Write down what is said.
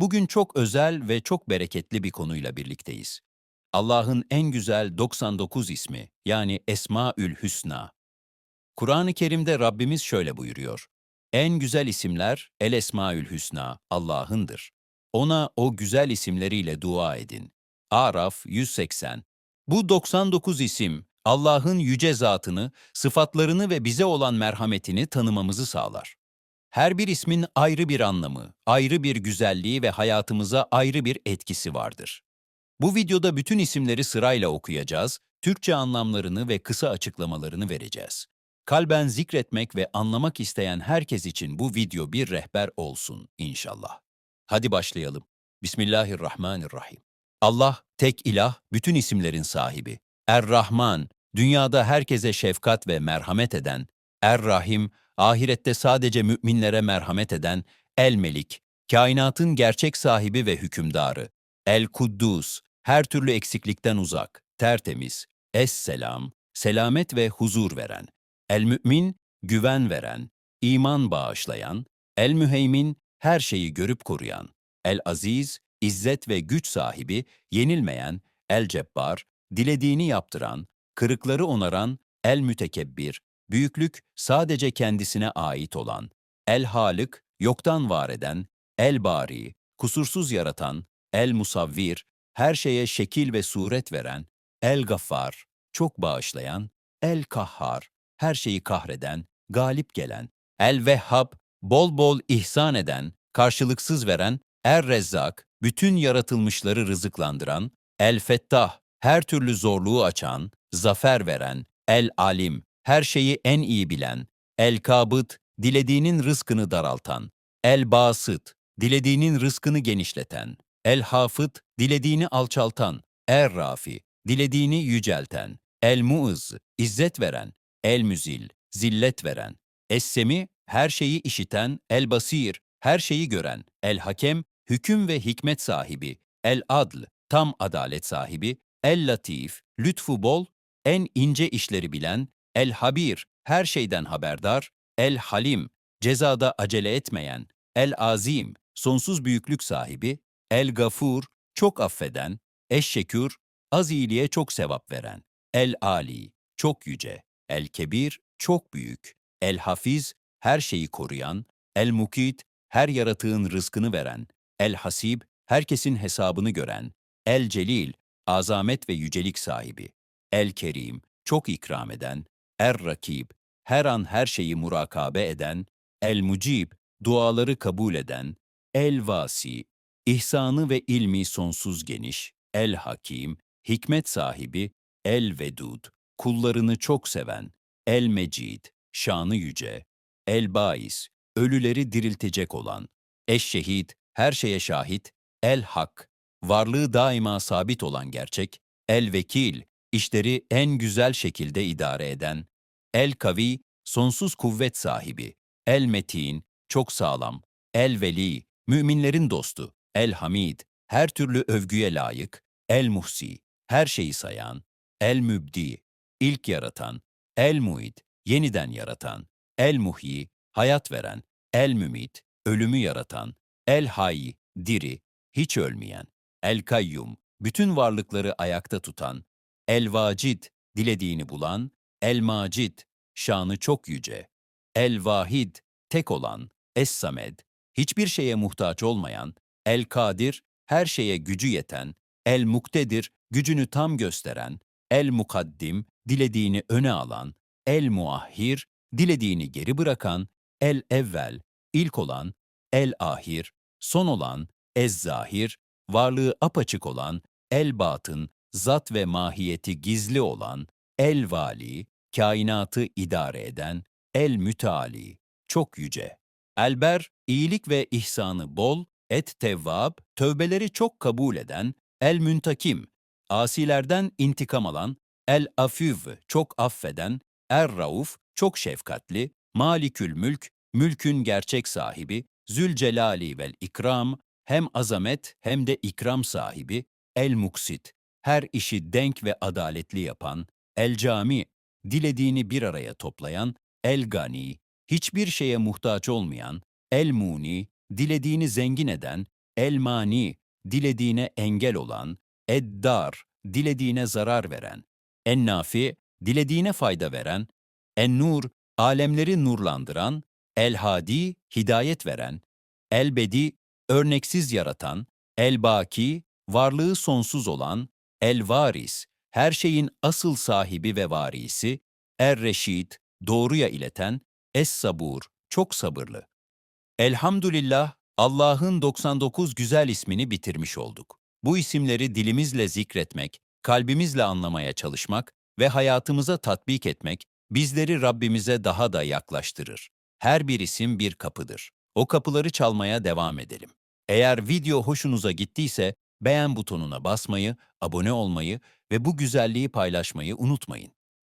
Bugün çok özel ve çok bereketli bir konuyla birlikteyiz. Allah'ın en güzel 99 ismi yani Esmaül Hüsna. Kur'an-ı Kerim'de Rabbimiz şöyle buyuruyor. En güzel isimler El Esmaül Hüsna, Allah'ındır. Ona o güzel isimleriyle dua edin. Araf 180. Bu 99 isim Allah'ın yüce zatını, sıfatlarını ve bize olan merhametini tanımamızı sağlar. Her bir ismin ayrı bir anlamı, ayrı bir güzelliği ve hayatımıza ayrı bir etkisi vardır. Bu videoda bütün isimleri sırayla okuyacağız, Türkçe anlamlarını ve kısa açıklamalarını vereceğiz. Kalben zikretmek ve anlamak isteyen herkes için bu video bir rehber olsun inşallah. Hadi başlayalım. Bismillahirrahmanirrahim. Allah tek ilah, bütün isimlerin sahibi. Er-Rahman, dünyada herkese şefkat ve merhamet eden. Er-Rahim, ahirette sadece müminlere merhamet eden. El-Melik, kainatın gerçek sahibi ve hükümdarı. El-Kuddus, her türlü eksiklikten uzak, tertemiz. Es-Selam, selamet ve huzur veren. El-Mü'min, güven veren, iman bağışlayan. El-Müheymin, her şeyi görüp koruyan. El-Aziz, izzet ve güç sahibi, yenilmeyen, El-Cebbar, dilediğini yaptıran, kırıkları onaran, El-Mütekebbir, büyüklük sadece kendisine ait olan, El-Halık, yoktan var eden, El-Bari, kusursuz yaratan, El-Musavvir, her şeye şekil ve suret veren, El-Gaffar, çok bağışlayan, El-Kahhar, her şeyi kahreden, galip gelen, El-Vehhab, bol bol ihsan eden, karşılıksız veren, Er-Rezzak, bütün yaratılmışları rızıklandıran, El-Fettah, her türlü zorluğu açan, zafer veren, El-Alim, her şeyi en iyi bilen, El-Kabıt, dilediğinin rızkını daraltan, El-Basıt, dilediğinin rızkını genişleten, El-Hafıt, dilediğini alçaltan, Er-Rafi, dilediğini yücelten, El-Muız, izzet veren, El-Müzil, zillet veren, Es-Semi, her şeyi işiten, El-Basir, her şeyi gören, El-Hakem, hüküm ve hikmet sahibi, El-Adl, tam adalet sahibi, El-Latif, lütfu bol, en ince işleri bilen, El-Habir, her şeyden haberdar, El-Halim, cezada acele etmeyen, El-Azim, sonsuz büyüklük sahibi, El-Gafur, çok affeden, Eş-Şekür, az iyiliğe çok sevap veren, El-Ali, çok yüce, El-Kebir, çok büyük, El-Hafiz, her şeyi koruyan, El-Mukit, her yaratığın rızkını veren, El-Hasib, herkesin hesabını gören, El-Celil, azamet ve yücelik sahibi, El-Kerim, çok ikram eden, Er-Rakib, her an her şeyi murakabe eden, El-Mucib, duaları kabul eden, El-Vasi, ihsanı ve ilmi sonsuz geniş, El-Hakim, hikmet sahibi, El-Vedud, kullarını çok seven, El-Mecid, şanı yüce, El-Bais, ölüleri diriltecek olan, Eş-Şehit, her şeye şahit, El-Hak, varlığı daima sabit olan gerçek, El-Vekil, işleri en güzel şekilde idare eden, El-Kavi, sonsuz kuvvet sahibi, El-Metin, çok sağlam, El-Veli, müminlerin dostu, El-Hamid, her türlü övgüye layık, El-Muhsi, her şeyi sayan, El-Mübdi, ilk yaratan, El-Muid, yeniden yaratan, El-Muhyi, hayat veren, El-Mümit, ölümü yaratan, El-Hayy, diri, hiç ölmeyen, El-Kayyum, bütün varlıkları ayakta tutan, El-Vacid, dilediğini bulan, El-Macid, şanı çok yüce, El-Vahid, tek olan, Es-Samed, hiçbir şeye muhtaç olmayan, El-Kadir, her şeye gücü yeten, El-Muktedir, gücünü tam gösteren, El-Mukaddim, dilediğini öne alan, El-Muahhir, dilediğini geri bırakan, El-Evvel, ilk olan, El-Ahir, son olan, Ez-Zahir, varlığı apaçık olan, El-Batın, zat ve mahiyeti gizli olan, El-Vali, kainatı idare eden, El-Müteali, çok yüce. Elber, iyilik ve ihsanı bol, Et-Tevvab, tövbeleri çok kabul eden, El-Müntakim, asilerden intikam alan, El-Afüv, çok affeden, Er-Rauf, çok şefkatli, Malikül Mülk, mülkün gerçek sahibi, Zülcelali vel İkram, hem azamet hem de ikram sahibi, El-Muksit, her işi denk ve adaletli yapan, El-Cami, dilediğini bir araya toplayan, El-Gani, hiçbir şeye muhtaç olmayan, El-Muni, dilediğini zengin eden, El-Mani, dilediğine engel olan, Ed-Dar, dilediğine zarar veren, En-Nafi, dilediğine fayda veren, En-Nur, alemleri nurlandıran, El-Hadi, hidayet veren, El-Bedi, örneksiz yaratan, El-Baki, varlığı sonsuz olan, El-Varis, her şeyin asıl sahibi ve varisi, Er-Reşid, doğruya ileten, Es-Sabur, çok sabırlı. Elhamdülillah, Allah'ın 99 güzel ismini bitirmiş olduk. Bu isimleri dilimizle zikretmek, kalbimizle anlamaya çalışmak ve hayatımıza tatbik etmek bizleri Rabbimize daha da yaklaştırır. Her bir isim bir kapıdır. O kapıları çalmaya devam edelim. Eğer video hoşunuza gittiyse beğen butonuna basmayı, abone olmayı ve bu güzelliği paylaşmayı unutmayın.